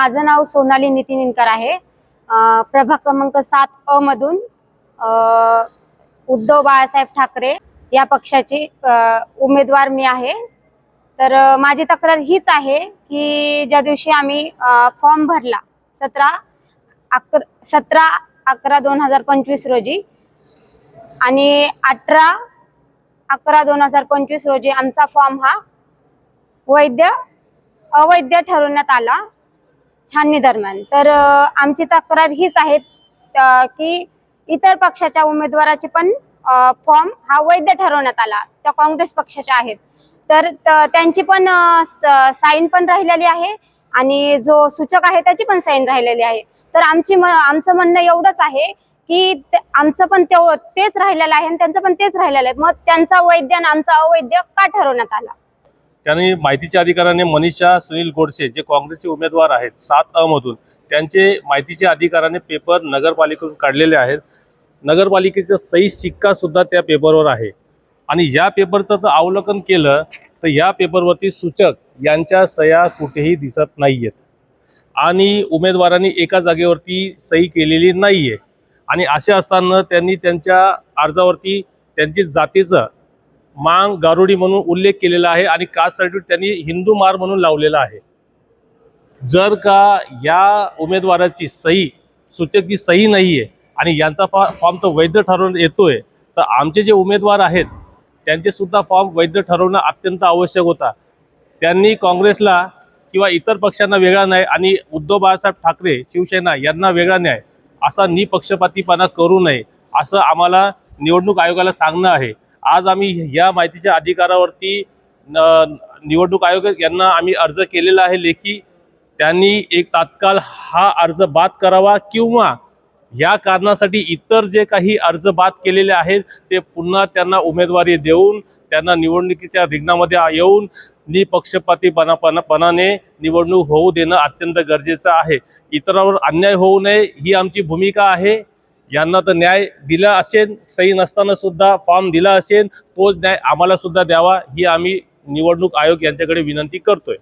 माझं नाव सोनाली नितीन इनकर आहे. प्रभाग क्रमांक सात अ मधून उद्धव बाळासाहेब ठाकरे या पक्षाची उमेदवार मी आहे. तर माझी तक्रार हीच आहे की ज्या दिवशी आम्ही फॉर्म भरला सतरा अकरा सतरा अकरा दोन हजार पंचवीस रोजी आणि अठरा अकरा दोन हजार पंचवीस रोजी आमचा फॉर्म हा वैध अवैध ठरवण्यात आला. छाननी दरम्यान. तर आमची तक्रार हीच आहे की इतर पक्षाच्या उमेदवाराची पण फॉर्म हा वैध ठरवण्यात आला. त्या काँग्रेस पक्षाच्या आहेत. तर त- त्यांची पण साईन पण राहिलेली आहे आणि जो सूचक आहे त्याची पण साईन राहिलेली आहे. तर आमची म- आमचं म्हणणं एवढंच आहे की आमचं पण तेच राहिलेलं आहे आणि त्यांचं पण तेच राहिलेलं आहे. मग त्यांचा वैद्य आणि आमचा अवैध का ठरवण्यात आला? त्यांनी माहितीच्या अधिकाराने मनीषा सुनील गोडसे जे काँग्रेसचे उमेदवार आहेत सात अ मधून त्यांचे माहितीच्या अधिकाराने पेपर नगरपालिकेतून काढलेले आहेत. नगरपालिकेचा सही शिक्का सुद्धा त्या पेपरवर आहे. आणि या पेपरचं जर अवलोकन केलं तर या पेपरवरती सूचक यांच्या सह्या कुठेही दिसत नाही आहेत आणि उमेदवारांनी एका जागेवरती सही केलेली नाही आहे आणि असे असताना त्यांनी त्यांच्या अर्जावरती त्यांची जातीचं मांग गारुडी म्हणून उल्लेख केलेला आहे आणि कास्ट सर्टिफिकेट त्यांनी हिंदू मार म्हणून लावलेला आहे. जर का या उमेदवाराची सही सूचकची सही नाही आहे आणि यांचा फॉ फॉर्म तो वैध ठरवून येतोय तर आमचे जे उमेदवार आहेत त्यांचे सुद्धा फॉर्म वैध ठरवणं अत्यंत आवश्यक होता. त्यांनी काँग्रेसला किंवा इतर पक्षांना वेगळा न्याय आणि उद्धव बाळासाहेब ठाकरे शिवसेना यांना वेगळा न्याय असा निपक्षपातीपणा करू नये असं आम्हाला निवडणूक आयोगाला सांगणं आहे. आज आम्ही या माहितीच्या अधिकारावरती न- निवडणूक आयोग यांना आम्ही अर्ज केलेला आहे लेखी. त्यांनी एक तात्काळ हा अर्ज बाद करावा किंवा या कारणासाठी इतर जे काही अर्ज बाद केलेले आहेत ते पुन्हा त्यांना उमेदवारी देऊन त्यांना निवडणुकीच्या रिंगणामध्ये येऊन निपक्षपातीपणापणापणाने निवडणूक होऊ देणं अत्यंत गरजेचं आहे. इतरांवर अन्याय होऊ नये ही आमची भूमिका आहे. यांना तर न्याय दिला असेल सही नसताना सुद्धा फॉर्म दिला असेल तोच न्याय आम्हाला सुद्धा द्यावा ही आम्ही निवडणूक आयोग यांच्याकडे विनंती करतोय.